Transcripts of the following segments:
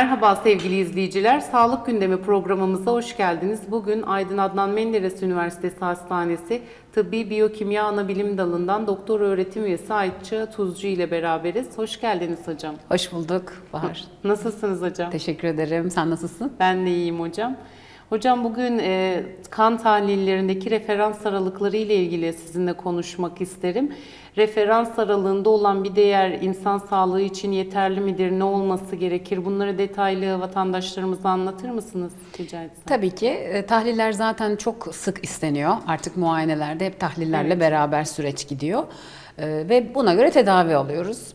Merhaba sevgili izleyiciler. Sağlık Gündemi programımıza hoş geldiniz. Bugün Aydın Adnan Menderes Üniversitesi Hastanesi Tıbbi Biyokimya Anabilim Dalı'ndan doktor öğretim üyesi Ayça Tuzcu ile beraberiz. Hoş geldiniz hocam. Hoş bulduk Bahar. Nasılsınız hocam? Teşekkür ederim. Sen nasılsın? Ben de iyiyim hocam. Hocam bugün e, kan tahlillerindeki referans aralıkları ile ilgili sizinle konuşmak isterim. Referans aralığında olan bir değer insan sağlığı için yeterli midir? Ne olması gerekir? Bunları detaylı vatandaşlarımıza anlatır mısınız rica etsem? Tabii ki e, tahliller zaten çok sık isteniyor. Artık muayenelerde hep tahlillerle Evet. beraber süreç gidiyor. E, ve buna göre tedavi alıyoruz.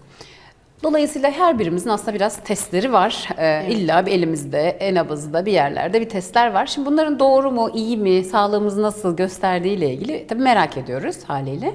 Dolayısıyla her birimizin aslında biraz testleri var. E, İlla bir elimizde, en nabızda bir yerlerde bir testler var. Şimdi bunların doğru mu, iyi mi, sağlığımız nasıl gösterdiği ile ilgili tabii merak ediyoruz haliyle.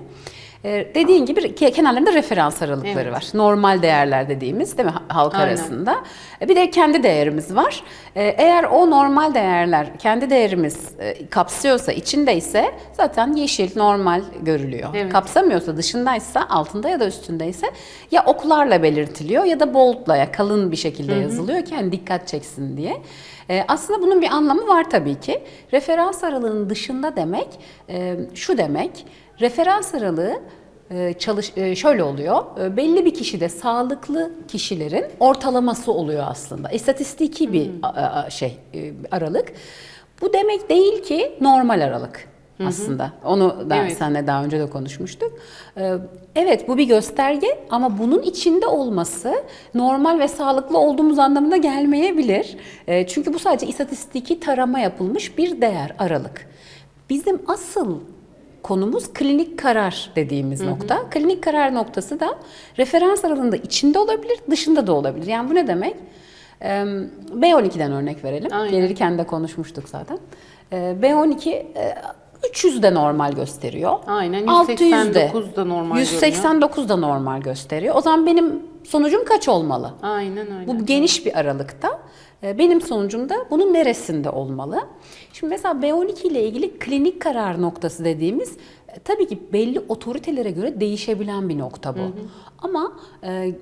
E, dediğin gibi ke- kenarlarında referans aralıkları Evet. var. Normal değerler dediğimiz değil mi ha- halk Aynen. arasında. E, Bir de kendi değerimiz var. E, Eğer o normal değerler kendi değerimiz e, kapsıyorsa, içindeyse zaten yeşil, normal görülüyor. Evet. Kapsamıyorsa, dışındaysa, altında ya da üstündeyse ya oklarla belirtiliyor ya da boldla ya kalın bir şekilde yazılıyor ki hani dikkat çeksin diye. E, Aslında bunun bir anlamı var tabii ki. Referans aralığının dışında demek e, şu demek. Referans aralığı e, çalış e, şöyle oluyor. E, Belli bir kişide sağlıklı kişilerin ortalaması oluyor aslında. İstatistiki bir a- şey aralık. Bu demek değil ki normal aralık aslında. Onu da Evet. seninle daha önce de konuşmuştuk. Evet bu bir gösterge ama bunun içinde olması normal ve sağlıklı olduğumuz anlamına gelmeyebilir. Çünkü bu sadece istatistiki tarama yapılmış bir değer aralık. Bizim asıl konumuz klinik karar dediğimiz nokta. Klinik karar noktası da referans aralığında içinde olabilir, dışında da olabilir. Yani bu ne demek? Ee, B12'den örnek verelim. Aynen. Gelirken de konuşmuştuk zaten. Ee, B12 e, 300 de normal gösteriyor. Aynen 600 de 189 da normal görünüyor. 189 da normal gösteriyor. O zaman benim sonucum kaç olmalı? Aynen öyle. Bu geniş bir aralıkta. E, Benim sonucum da bunun neresinde olmalı? Şimdi mesela B12 ile ilgili klinik karar noktası dediğimiz e, tabii ki belli otoritelere göre değişebilen bir nokta bu. Ama e,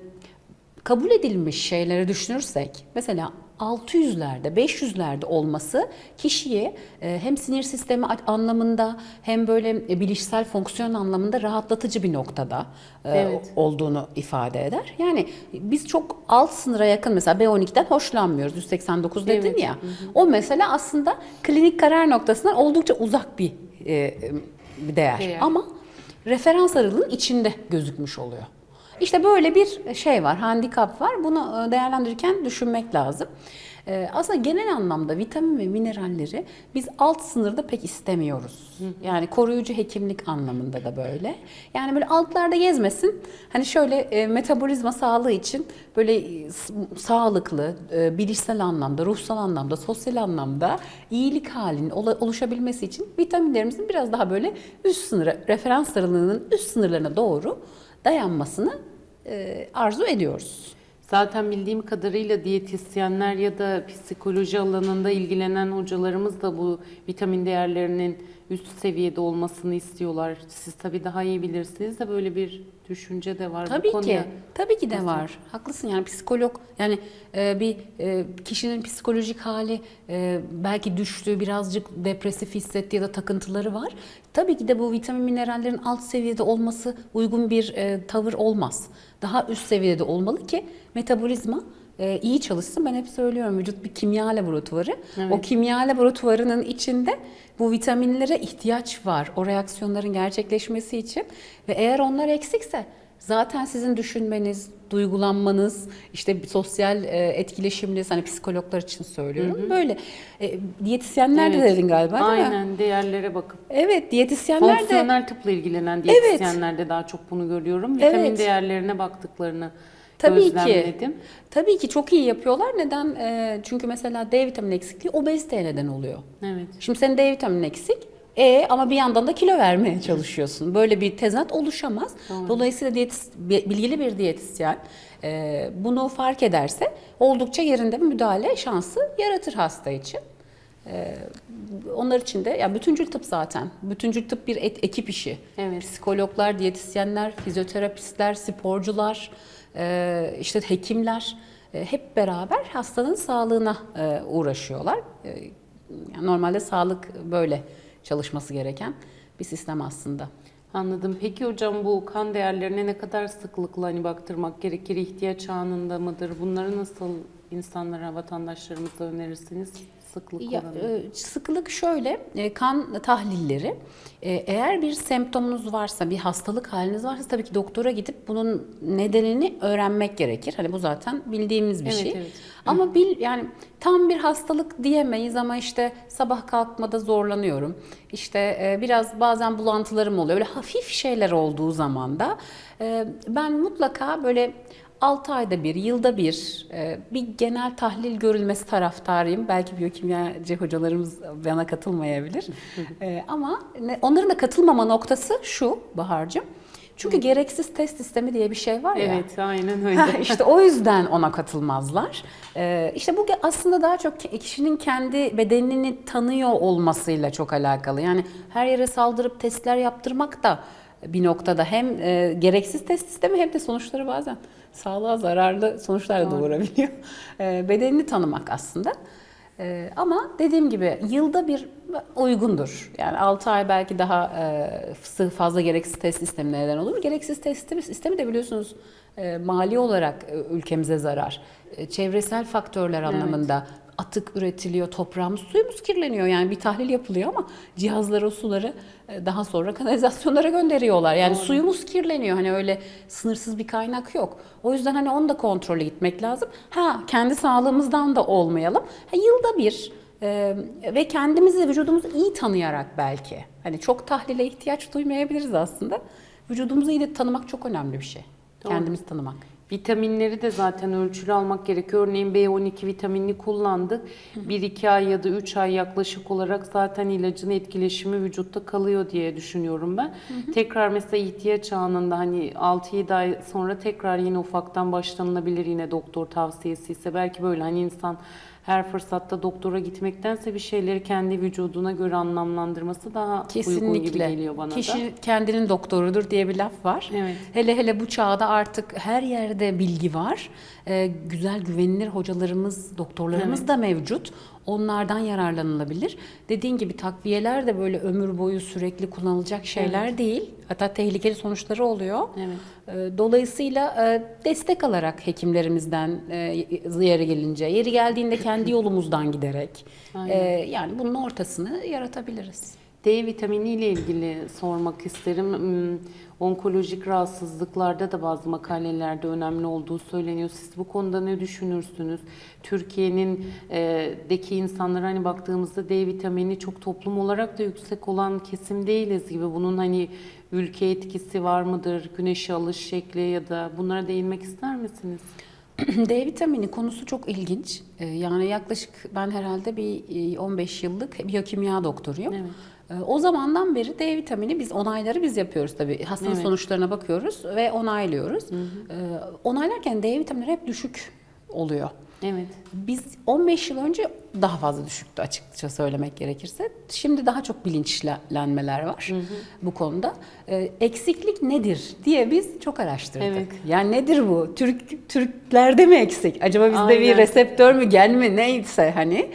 kabul edilmiş şeyleri düşünürsek mesela 600'lerde, 500'lerde olması kişiye hem sinir sistemi anlamında hem böyle e, bilişsel fonksiyon anlamında rahatlatıcı bir noktada e, Evet. olduğunu ifade eder. Yani biz çok alt sınıra yakın mesela B12'den hoşlanmıyoruz. 189 dedin Evet. ya. O mesela aslında klinik karar noktasından oldukça uzak bir, e, e, bir değer. Değer. Ama referans aralığının içinde gözükmüş oluyor. İşte böyle bir şey var, handikap var. Bunu e, değerlendirirken düşünmek lazım. E, Aslında genel anlamda vitamin ve mineralleri biz alt sınırda pek istemiyoruz. Yani koruyucu hekimlik anlamında da böyle. Yani böyle altlarda gezmesin. Hani şöyle e, metabolizma sağlığı için böyle sağlıklı, bilişsel anlamda, ruhsal anlamda, sosyal anlamda iyilik halinin oluşabilmesi için vitaminlerimizin biraz daha böyle üst sınıra, referans aralığının üst sınırlarına doğru dayanmasını arzu ediyoruz. Zaten bildiğim kadarıyla diyetisyenler ya da psikoloji alanında ilgilenen hocalarımız da bu vitamin değerlerinin üst seviyede olmasını istiyorlar. Siz tabii daha iyi bilirsiniz de böyle bir düşünce de var bu Tabii ki. konuya. Tabii ki de var. Haklısın yani psikolog yani e, bir e, kişinin psikolojik hali e, belki düştü, birazcık depresif hissetti ya da takıntıları var. Tabii ki de bu vitamin minerallerin alt seviyede olması uygun bir e, tavır olmaz. Daha üst seviyede olmalı ki metabolizma e, iyi çalışsın. Ben hep söylüyorum vücut bir kimya laboratuvarı. O kimya laboratuvarının içinde bu vitaminlere ihtiyaç var. O reaksiyonların gerçekleşmesi için ve eğer onlar eksikse zaten sizin düşünmeniz, duygulanmanız, işte sosyal e, etkileşiminiz hani psikologlar için söylüyorum. Böyle e, diyetisyenler de Evet. dedin galiba değil mi? Aynen değerlere bakıp. Evet, diyetisyenler de Fonksiyonel tıpla ilgilenen diyetisyenlerde daha çok bunu görüyorum. Vitamin Evet. değerlerine baktıklarını Tabii ki. Tabii ki çok iyi yapıyorlar. Neden? E, çünkü mesela D vitamini eksikliği obeziteye neden oluyor. Evet. Şimdi senin D vitamini eksik. E ama bir yandan da kilo vermeye çalışıyorsun. Böyle bir tezat oluşamaz. Dolayısıyla diyetis, bilgili bir diyetisyen e, bunu fark ederse oldukça yerinde bir müdahale şansı yaratır hasta için. E, onlar için de ya bütüncül tıp zaten. Bütüncül tıp bir et- ekip işi. Evet. Psikologlar, diyetisyenler, fizyoterapistler, sporcular, e, işte hekimler e, hep beraber hastanın sağlığına e, uğraşıyorlar. E, normalde sağlık böyle çalışması gereken bir sistem aslında. Anladım. Peki hocam bu kan değerlerine ne kadar sıklıkla hani baktırmak gerekir? İhtiyaç anında mıdır? Bunları nasıl insanlara, vatandaşlarımıza önerirsiniz? Sıklık Ya, e, sıkılık şöyle, e, kan tahlilleri. E, Eğer bir semptomunuz varsa, bir hastalık haliniz varsa tabii ki doktora gidip bunun nedenini öğrenmek gerekir. Hani bu zaten bildiğimiz bir Evet, şey. evet. Ama bil yani tam bir hastalık diyemeyiz ama işte sabah kalkmada zorlanıyorum. İşte e, biraz bazen bulantılarım oluyor. Öyle hafif şeyler olduğu zaman da e, ben mutlaka böyle 6 ayda bir, yılda bir e, bir genel tahlil görülmesi taraftarıyım. Belki biyokimyacı hocalarımız bana katılmayabilir. E, ama onların da katılmama noktası şu Bahar'cığım. Çünkü gereksiz test sistemi diye bir şey var ya. Evet, aynen öyle. Ha, işte o yüzden ona katılmazlar. Ee, işte bu aslında daha çok ki- kişinin kendi bedenini tanıyor olmasıyla çok alakalı. Yani her yere saldırıp testler yaptırmak da bir noktada hem e, gereksiz test sistemi hem de sonuçları bazen sağlığa zararlı sonuçlar Doğru. doğurabiliyor. E, bedenini tanımak aslında. E, ama dediğim gibi yılda bir uygundur. Yani 6 ay belki daha e, fazla gereksiz test sistemine neden olur. Gereksiz test sistemi, de biliyorsunuz e, mali olarak e, ülkemize zarar. E, çevresel faktörler anlamında atık üretiliyor, toprağımız, suyumuz kirleniyor. Yani bir tahlil yapılıyor ama cihazlar o suları daha sonra kanalizasyonlara gönderiyorlar. Yani suyumuz kirleniyor. Hani öyle sınırsız bir kaynak yok. O yüzden hani onu da kontrole gitmek lazım. Ha kendi sağlığımızdan da olmayalım. Ha, yılda bir e, ve kendimizi, vücudumuzu iyi tanıyarak belki. Hani çok tahlile ihtiyaç duymayabiliriz aslında. Vücudumuzu iyi de tanımak çok önemli bir şey. Doğru. Kendimizi tanımak. Vitaminleri de zaten ölçülü almak gerekiyor. Örneğin B12 vitaminini kullandık. 1-2 ay ya da 3 ay yaklaşık olarak zaten ilacın etkileşimi vücutta kalıyor diye düşünüyorum ben. Tekrar mesela ihtiyaç anında hani 6-7 ay sonra tekrar yine ufaktan başlanılabilir yine doktor tavsiyesi ise belki böyle hani insan her fırsatta doktora gitmektense bir şeyleri kendi vücuduna göre anlamlandırması daha uygun gibi Kesinlikle. geliyor bana Kişi da. kendinin doktorudur diye bir laf var. Evet. Hele hele bu çağda artık her yerde bilgi var. Ee, güzel güvenilir hocalarımız, doktorlarımız da mevcut. Onlardan yararlanılabilir. Dediğin gibi takviyeler de böyle ömür boyu sürekli kullanılacak şeyler değil. Hatta tehlikeli sonuçları oluyor. Evet. Ee, Dolayısıyla e, destek alarak hekimlerimizden e, yeri gelince, yeri geldiğinde kendi yolumuzdan giderek Aynen. e, yani bunun ortasını yaratabiliriz. D vitamini ile ilgili sormak isterim. Onkolojik rahatsızlıklarda da bazı makalelerde önemli olduğu söyleniyor. Siz bu konuda ne düşünürsünüz? Türkiye'nin e, deki insanlara hani baktığımızda D vitamini çok toplum olarak da yüksek olan kesim değiliz gibi. Bunun hani ülke etkisi var mıdır? Güneşe alış şekli ya da bunlara değinmek ister misiniz? D vitamini konusu çok ilginç. Ee, Yani yaklaşık ben herhalde bir e, 15 yıllık biyokimya doktoruyum. Evet. Ee, O zamandan beri D vitamini biz onayları biz yapıyoruz tabii. Hastanın Evet. sonuçlarına bakıyoruz ve onaylıyoruz. Ee, Onaylarken D vitaminleri hep düşük oluyor. Evet. Biz 15 yıl önce daha fazla düşüktü açıkça söylemek gerekirse. Şimdi daha çok bilinçlenmeler var bu konuda. Ee, eksiklik nedir diye biz çok araştırdık. Evet. Yani nedir bu? Türk Türklerde mi eksik? Acaba bizde Aynen. bir reseptör mü gen mi neyse hani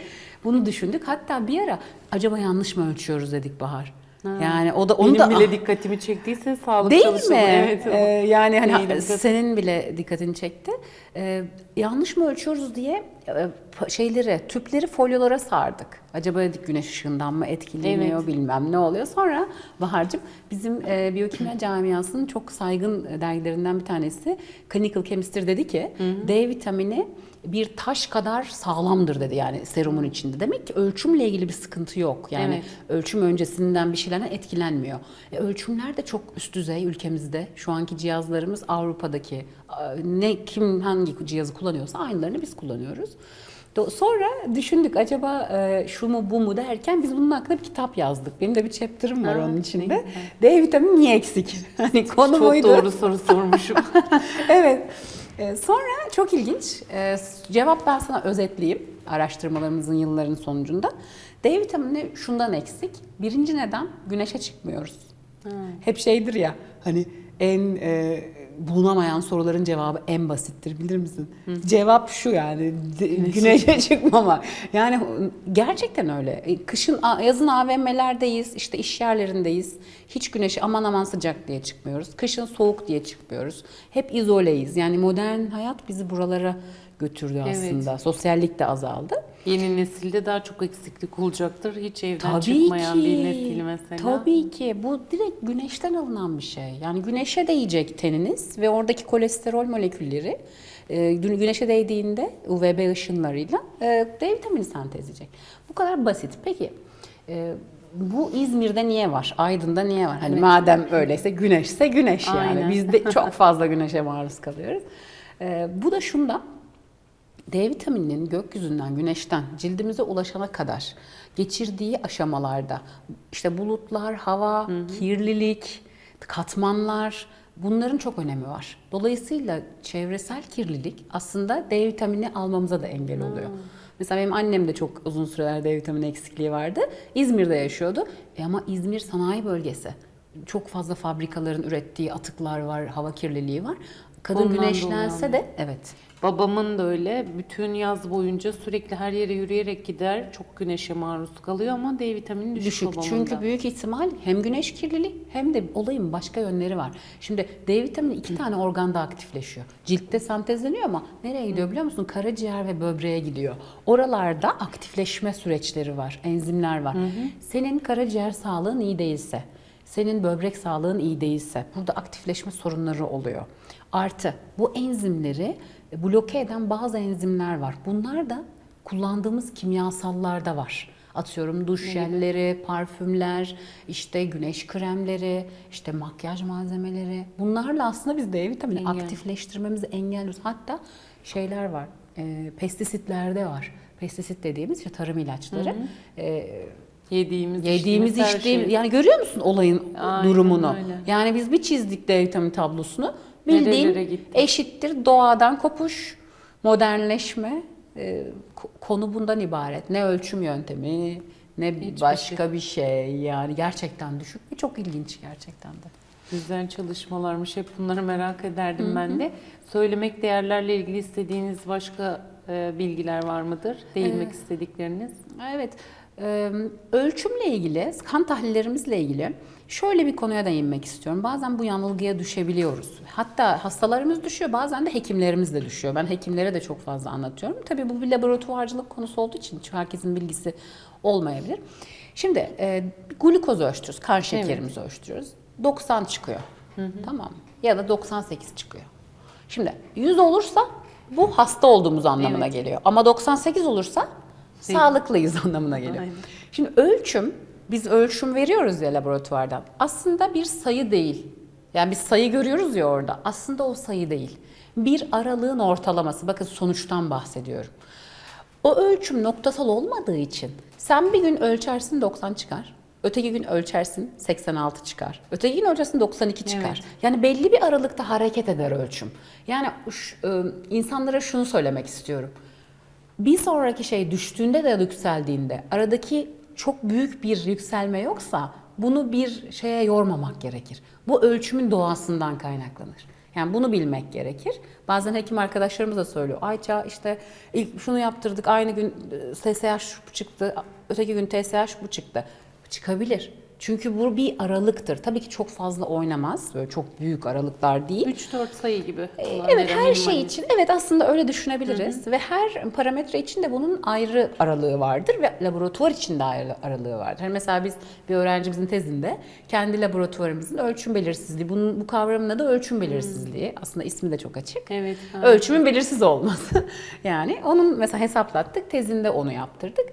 bunu düşündük. Hatta bir ara acaba yanlış mı ölçüyoruz dedik Bahar. Yani o da onu Benim da bile dikkatimi çektiyse sağlık Değil mi? Evet. Ee, yani hani Değilim. senin bile dikkatini çekti. Ee, yanlış mı ölçüyoruz diye e, şeyleri, tüpleri folyolara sardık. Acaba dedik güneş ışığından mı etkileniyor Evet. bilmem ne oluyor. Sonra Bahar'cığım bizim e, biyokimya camiasının çok saygın dergilerinden bir tanesi Clinical Chemistry dedi ki D vitamini bir taş kadar sağlamdır dedi yani serumun içinde. Demek ki ölçümle ilgili bir sıkıntı yok. Yani Evet. ölçüm öncesinden bir şeylerden etkilenmiyor. E, ölçümler de çok üst düzey ülkemizde. Şu anki cihazlarımız Avrupa'daki ne kim hangi cihazı kullanıyorsa aynılarını biz kullanıyoruz. Sonra düşündük acaba e, şu mu bu mu derken biz bunun hakkında bir kitap yazdık. Benim de bir chapter'ım var Aa, onun ne içinde. güzel. D vitamini niye eksik? Hani konu Çok buydu. doğru soru sormuşum. evet. Ee, Sonra çok ilginç. Ee, Cevap ben sana özetleyeyim araştırmalarımızın yılların sonucunda. D vitamini şundan eksik. Birinci neden güneşe çıkmıyoruz. Hep şeydir ya hani en e, bulunamayan soruların cevabı en basittir bilir misin? Cevap şu yani de- güneşe çıkmama. Yani gerçekten öyle. E, Kışın yazın AVM'lerdeyiz, işte iş yerlerindeyiz. Hiç güneşe aman aman sıcak diye çıkmıyoruz. Kışın soğuk diye çıkmıyoruz. Hep izoleyiz. Yani modern hayat bizi buralara götürdü Evet. aslında. Sosyallik de azaldı. Yeni nesilde daha çok eksiklik olacaktır. Hiç evden Tabii çıkmayan ki. bir nesil mesela. Tabii ki. Bu direkt güneşten alınan bir şey. Yani güneşe değecek teniniz ve oradaki kolesterol molekülleri e, gü- güneşe değdiğinde UVB ışınlarıyla e, D vitamini sentezleyecek. Bu kadar basit. Peki e, bu İzmir'de niye var? Aydın'da niye var? Hani Evet. madem öyleyse güneşse güneş yani. Aynen. Biz de çok fazla güneşe maruz kalıyoruz. Bu da şundan. D vitamininin gökyüzünden, güneşten cildimize ulaşana kadar geçirdiği aşamalarda işte bulutlar, hava, kirlilik, katmanlar bunların çok önemi var. Dolayısıyla çevresel kirlilik aslında D vitamini almamıza da engel oluyor. Mesela benim annem de çok uzun süreler D vitamini eksikliği vardı. İzmir'de yaşıyordu. E ama İzmir sanayi bölgesi. Çok fazla fabrikaların ürettiği atıklar var, hava kirliliği var. Kadın Ondan güneşlense de evet Babamın da öyle. Bütün yaz boyunca sürekli her yere yürüyerek gider. Çok güneşe maruz kalıyor ama D vitamini düşük, Düşük. babamın Çünkü da. büyük ihtimal hem güneş kirliliği hem de olayın başka yönleri var. Şimdi D vitamini iki tane organda aktifleşiyor. Ciltte sentezleniyor ama nereye gidiyor biliyor musun? Karaciğer ve böbreğe gidiyor. Oralarda aktifleşme süreçleri var, enzimler var. Senin karaciğer sağlığın iyi değilse, senin böbrek sağlığın iyi değilse burada aktifleşme sorunları oluyor. Artı bu enzimleri bloke eden bazı enzimler var. Bunlar da kullandığımız kimyasallarda var. Atıyorum duş jelleri, parfümler, işte güneş kremleri, işte makyaj malzemeleri. Bunlarla aslında biz D vitamini Engel. aktifleştirmemizi engelliyoruz. Hatta şeyler var, e, pestisitlerde var. Pestisit dediğimiz işte tarım ilaçları. E, Yediğimiz, Yediğimiz içtiğimiz içtiğimiz şey. yani görüyor musun olayın Aynen durumunu? öyle. Yani biz bir çizdik D vitamini tablosunu. Bildiğin eşittir doğadan kopuş, modernleşme. e, ko- konu bundan ibaret. Ne ölçüm yöntemi, ne Hiçbir başka bir şey. Yani gerçekten düşük ve çok ilginç gerçekten de. Güzel çalışmalarmış. Hep bunları merak ederdim ben de. Söylemek değerlerle ilgili istediğiniz başka e, bilgiler var mıdır? Değinmek istedikleriniz? Evet. Ee, ölçümle ilgili, kan tahlillerimizle ilgili şöyle bir konuya değinmek istiyorum. Bazen bu yanılgıya düşebiliyoruz. Hatta hastalarımız düşüyor, bazen de hekimlerimiz de düşüyor. Ben hekimlere de çok fazla anlatıyorum. Tabii bu bir laboratuvarcılık konusu olduğu için herkesin bilgisi olmayabilir. Şimdi e, glukoz ölçtürüyoruz, kan şekerimizi ölçtürüyoruz. 90 çıkıyor. Tamam mı? Ya da 98 çıkıyor. Şimdi 100 olursa bu hasta olduğumuz anlamına Evet. geliyor. Ama 98 olursa sağlıklıyız anlamına geliyor. Aynen. Şimdi ölçüm, biz ölçüm veriyoruz ya laboratuvardan. Aslında bir sayı değil. Yani biz sayı görüyoruz ya orada. Aslında o sayı değil. Bir aralığın ortalaması. Bakın sonuçtan bahsediyorum. O ölçüm noktasal olmadığı için sen bir gün ölçersin 90 çıkar. Öteki gün ölçersin 86 çıkar. Öteki gün ölçersin 92 çıkar. Evet. Yani belli bir aralıkta hareket eder ölçüm. Yani e, insanlara şunu söylemek istiyorum. Bir sonraki şey düştüğünde de yükseldiğinde aradaki çok büyük bir yükselme yoksa bunu bir şeye yormamak gerekir. Bu ölçümün doğasından kaynaklanır. Yani bunu bilmek gerekir. Bazen hekim arkadaşlarımız da söylüyor. Ayça işte ilk şunu yaptırdık aynı gün e, TSH bu çıktı, öteki gün TSH bu çıktı. Çıkabilir. Çünkü bu bir aralıktır. Tabii ki çok fazla oynamaz. Böyle çok büyük aralıklar değil. 3-4 sayı gibi. Ee, Evet her şey için evet aslında öyle düşünebiliriz ve her parametre için de bunun ayrı aralığı vardır ve laboratuvar için de ayrı aralığı vardır. Hani mesela biz bir öğrencimizin tezinde kendi laboratuvarımızın ölçüm belirsizliği, bunun bu kavramın adı ölçüm belirsizliği. Aslında ismi de çok açık. Evet. Ölçümün belirsiz olması. yani onun mesela hesaplattık, tezinde onu yaptırdık.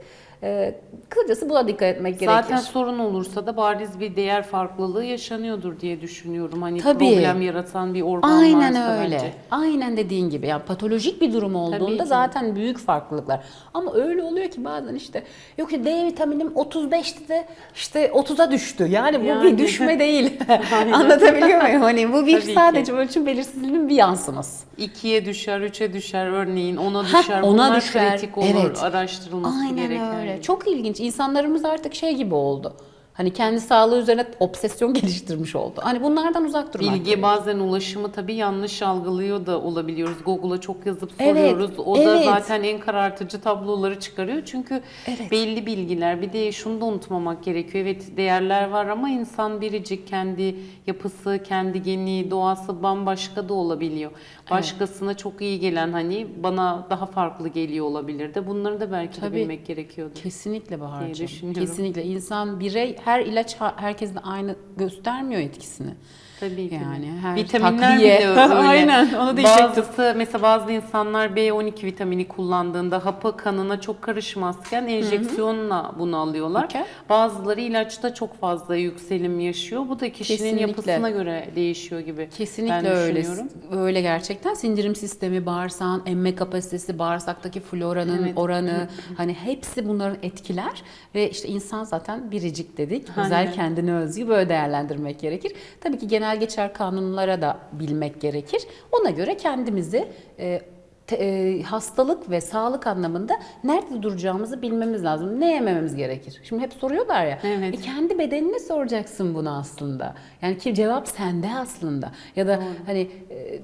Ee, kısacası buna dikkat etmek gerekir. Zaten sorun olursa da bariz bir değer farklılığı yaşanıyordur diye düşünüyorum. Hani Tabii. problem yaratan bir organ Aynen varsa öyle. bence. Aynen dediğin gibi. Yani patolojik bir durum olduğunda zaten büyük farklılıklar. Ama öyle oluyor ki bazen işte yok işte D vitaminim 35'ti de işte 30'a düştü. Yani bu Yani. bir düşme değil. Anlatabiliyor muyum? Hani bu bir Tabii ki. sadece ölçüm belirsizliğinin bir yansıması. 2'ye düşer, 3'e düşer örneğin, ona Heh, düşer. ona Bunlar düşer. kritik olur, Evet. araştırılması Aynen gereken. öyle. Çok ilginç. İnsanlarımız artık şey gibi oldu. Hani kendi sağlığı üzerine obsesyon geliştirmiş oldu. Hani bunlardan uzak durmak Bilgi gerekiyor. bazen ulaşımı tabii yanlış algılıyor da olabiliyoruz. Google'a çok yazıp Evet, soruyoruz. O da evet. zaten en karartıcı tabloları çıkarıyor. Çünkü Evet. belli bilgiler. Bir de şunu da unutmamak gerekiyor. Evet değerler var ama insan biricik kendi yapısı, kendi geni, doğası bambaşka da olabiliyor. Başkasına çok iyi gelen hani bana daha farklı geliyor olabilir de. Bunları da belki Tabii. de bilmek gerekiyordu. Kesinlikle Bahar'cığım. Kesinlikle. insan birey her ilaç herkeste aynı göstermiyor etkisini. Tabii ki. Yani her Vitaminler takviye. bile öyle. Aynen, onu diyecektim. Bazısı mesela bazı insanlar B12 vitamini kullandığında hapı kanına çok karışmazken enjeksiyonla bunu alıyorlar. Okey. Bazıları ilaçta çok fazla yükselim yaşıyor. Bu da kişinin Kesinlikle. yapısına göre değişiyor gibi. Kesinlikle ben öyle. düşünüyorum. Öyle gerçekten. Sindirim sistemi, bağırsağın emme kapasitesi, bağırsaktaki floranın Evet. oranı hani hepsi bunların etkiler ve işte insan zaten biricik dedik. Aynen. Özel kendine özgü böyle değerlendirmek gerekir. Tabii ki genel geçer kanunlara da bilmek gerekir. Ona göre kendimizi e, te- e, hastalık ve sağlık anlamında nerede duracağımızı bilmemiz lazım. Ne yemememiz gerekir? Şimdi hep soruyorlar ya. Evet. E, kendi bedenine soracaksın bunu aslında. Yani ki cevap sende aslında. Ya da hani e,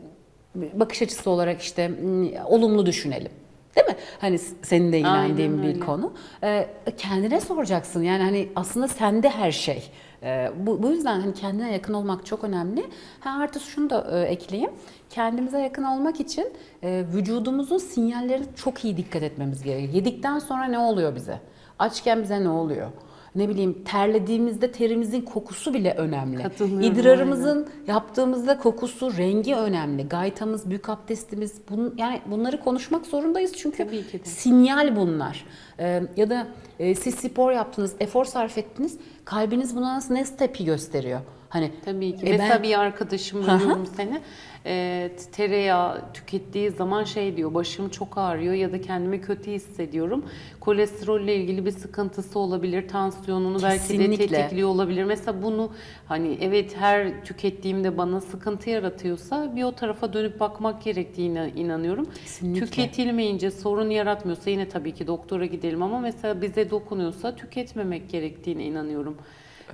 bakış açısı olarak işte olumlu düşünelim. Değil mi? Hani senin de Aynen bir öyle. konu. E, kendine soracaksın. Yani hani aslında sende her şey. E, bu, bu yüzden hani kendine yakın olmak çok önemli. Ha artı şunu da e, ekleyeyim. Kendimize yakın olmak için e, vücudumuzun sinyallerine çok iyi dikkat etmemiz gerekiyor. Yedikten sonra ne oluyor bize? Açken bize ne oluyor? Ne bileyim terlediğimizde terimizin kokusu bile önemli. İdrarımızın yaptığımızda kokusu, rengi önemli. Gaytamız, büyük abdestimiz, bun, yani bunları konuşmak zorundayız çünkü sinyal bunlar. Ee, ya da e, siz spor yaptınız, efor sarf ettiniz, kalbiniz buna nasıl ne tepi gösteriyor? Hani Tabii ki. e, Mesela ben- bir arkadaşım bölüyorum seni. E, tereyağı tükettiği zaman şey diyor başım çok ağrıyor ya da kendimi kötü hissediyorum. Kolesterolle ilgili bir sıkıntısı olabilir. Tansiyonunu belki de Kesinlikle. tetikliyor olabilir. Mesela bunu hani evet her tükettiğimde bana sıkıntı yaratıyorsa bir o tarafa dönüp bakmak gerektiğine inanıyorum. Kesinlikle. Tüketilmeyince sorun yaratmıyorsa yine tabii ki doktora gidelim ama mesela bize dokunuyorsa tüketmemek gerektiğine inanıyorum.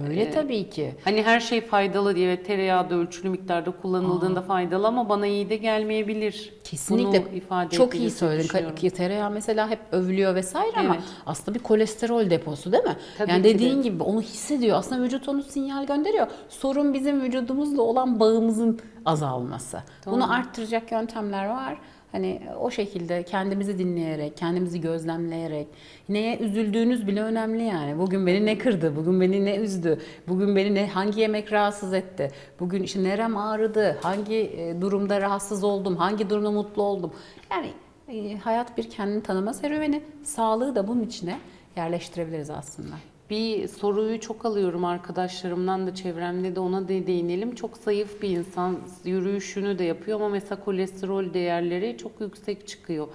Öyle Ee, tabii ki. Hani her şey faydalı diye ve tereyağı da ölçülü miktarda kullanıldığında faydalı ama bana iyi de gelmeyebilir. Kesinlikle. Bunu ifade Çok iyi söyledin. Tereyağı mesela hep övülüyor vesaire ama Evet. aslında bir kolesterol deposu değil mi? Tabii yani ki de. dediğin gibi onu hissediyor. Aslında vücut onu sinyal gönderiyor. Sorun bizim vücudumuzla olan bağımızın azalması. Bunu arttıracak yöntemler var. Hani o şekilde kendimizi dinleyerek, kendimizi gözlemleyerek, neye üzüldüğünüz bile önemli yani. Bugün beni ne kırdı, bugün beni ne üzdü, bugün beni ne hangi yemek rahatsız etti, bugün işte nerem ağrıdı, hangi e, durumda rahatsız oldum, hangi durumda mutlu oldum. Yani e, hayat bir kendini tanıma serüveni, sağlığı da bunun içine yerleştirebiliriz aslında. Bir soruyu çok alıyorum arkadaşlarımdan da çevremde de ona da değinelim. Çok zayıf bir insan yürüyüşünü de yapıyor ama mesela kolesterol değerleri çok yüksek çıkıyor.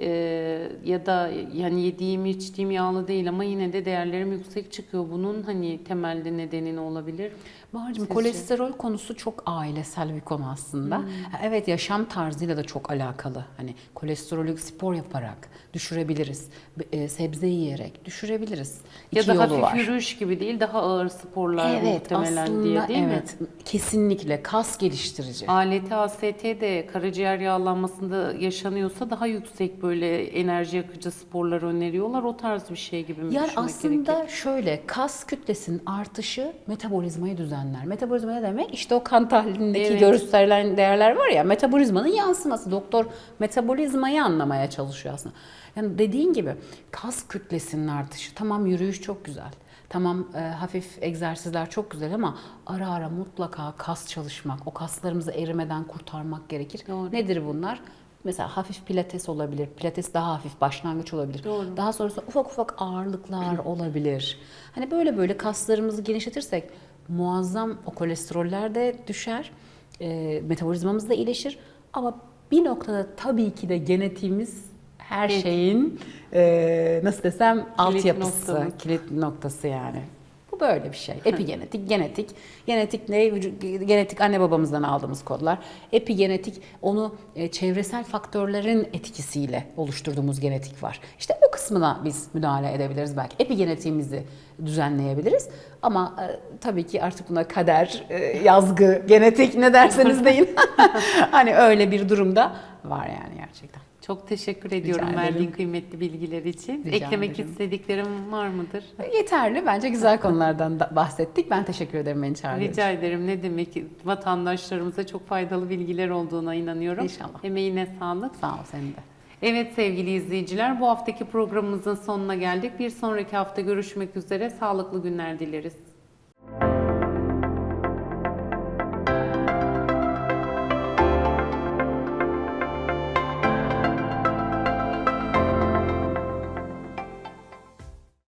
Ee, ya da yani yediğim içtiğim yağlı değil ama yine de değerlerim yüksek çıkıyor. Bunun hani temelde nedeni ne olabilir? Bahar'cığım kolesterol konusu çok ailesel bir konu aslında. Hmm. Evet yaşam tarzıyla da çok alakalı. Hani kolesterolü spor yaparak düşürebiliriz. E, sebze yiyerek düşürebiliriz. Ya İki da hafif var. yürüyüş gibi değil, daha ağır sporlar Evet muhtemelen aslında diye değil mi? evet kesinlikle kas geliştirici. ALT, AST de karaciğer yağlanmasında yaşanıyorsa daha yüksek böyle enerji yakıcı sporlar öneriyorlar. O tarz bir şey gibi mi Yani düşünmek aslında gerekir? şöyle kas kütlesinin artışı metabolizmayı düzenler. Metabolizma ne demek? İşte o kan tahlilindeki Evet. gösterilen değerler var ya metabolizmanın yansıması. Doktor metabolizmayı anlamaya çalışıyor aslında. Yani dediğin gibi kas kütlesinin artışı. Tamam yürüyüş çok güzel. Tamam e, hafif egzersizler çok güzel ama ara ara mutlaka kas çalışmak, o kaslarımızı erimeden kurtarmak gerekir. Doğru. Nedir bunlar? Mesela hafif pilates olabilir. Pilates daha hafif başlangıç olabilir. Doğru. Daha sonrasında ufak ufak ağırlıklar olabilir. Hani böyle böyle kaslarımızı genişletirsek muazzam o kolesteroller de düşer. E, metabolizmamız da iyileşir. Ama bir noktada tabii ki de genetiğimiz her Evet. şeyin e, nasıl desem altyapısı, noktamız. kilit noktası yani. Böyle bir şey. Epigenetik, genetik. Genetik ne? Genetik anne babamızdan aldığımız kodlar. Epigenetik onu e, çevresel faktörlerin etkisiyle oluşturduğumuz genetik var. İşte o kısmına biz müdahale edebiliriz belki. Epigenetiğimizi düzenleyebiliriz. Ama e, tabii ki artık buna kader, e, yazgı, genetik ne derseniz deyin. hani öyle bir durumda var yani gerçekten. Çok teşekkür ediyorum verdiğin kıymetli bilgiler için. Rica Eklemek ederim. istediklerim var mıdır? Yeterli. Bence güzel konulardan da bahsettik. Ben teşekkür ederim beni çağırdığınız için. Rica ederim. Ne demek vatandaşlarımıza çok faydalı bilgiler olduğuna inanıyorum. İnşallah. Emeğine sağlık. Sağ ol senin de. Evet sevgili izleyiciler bu haftaki programımızın sonuna geldik. Bir sonraki hafta görüşmek üzere. Sağlıklı günler dileriz.